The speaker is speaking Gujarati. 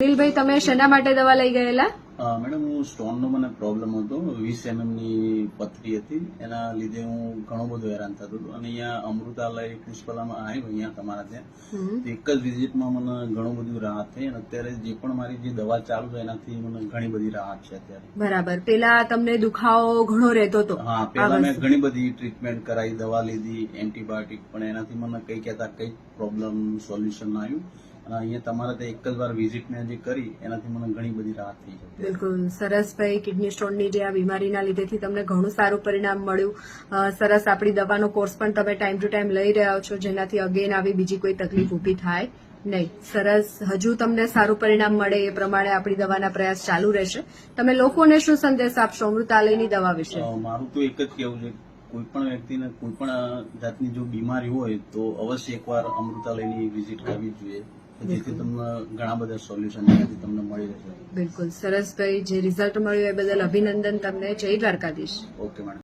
દિલભાઈ તમે શેના માટે દવા લઈ ગયેલા? મેડમ હું સ્ટોનનો મને પ્રોબ્લેમ હતો. વીસ એમએમની પથરી હતી. એના લીધે હું ઘણો બધો હેરાન થતો હતો. અને અહીંયા અમૃતાલય પુષ્પલામાં આવ્યો અહીંયા તમારા ત્યાં. એક જ વિઝિટમાં મને ઘણું બધું રાહત થઈ. અને અત્યારે જે પણ મારી જે દવા ચાલુ છે એનાથી મને ઘણી બધી રાહત છે અત્યારે. બરાબર. પેલા તમને દુખાવો ઘણો રહેતો હતો. હા પેલા મેં ઘણી બધી ટ્રીટમેન્ટ કરાવી દવા લીધી એન્ટીબાયોટિક પણ એનાથી મને કઈ કહેતા કઈ પ્રોબ્લેમ સોલ્યુશન આવ્યું. અને અહીંયા તમારે ત્યાં એક જ વાર વિઝિટ મેં જે કરી એનાથી મને ઘણી બધી રાહત થઈ છે. બિલકુલ. સરસ ભાઈ કિડની સ્ટોનની જે આ બીમારીના લીધેથી તમને ઘણું સારું પરિણામ મળ્યું. સરસ આપણી દવાનો કોર્સ પણ તમે ટાઈમ ટુ ટાઈમ લઈ રહ્યા છો જેનાથી અગેન આવી બીજી કોઈ તકલીફ ઊભી થાય નહીં. સરસ. હજુ તમને સારું પરિણામ મળે એ પ્રમાણે આપણી દવાના પ્રયાસ ચાલુ રહેશે. તમે લોકોને શું સંદેશ આપશો અમૃતાલયની દવા વિશે? મારું તો એક જ કેવું છે. કોઈ પણ વ્યક્તિને કોઈ પણ જાતની જો બીમારી હોય તો અવશ્ય એકવાર અમૃતાલયની વિઝિટ કરવી જોઈએ. જેથી તમને ઘણા બધા સોલ્યુશન તમને મળી રહેશે. બિલકુલ. સરસ ભાઈ જે રિઝલ્ટ મળ્યું એ બદલ અભિનંદન તમને. જય દ્વારકાધીશ. Okay madam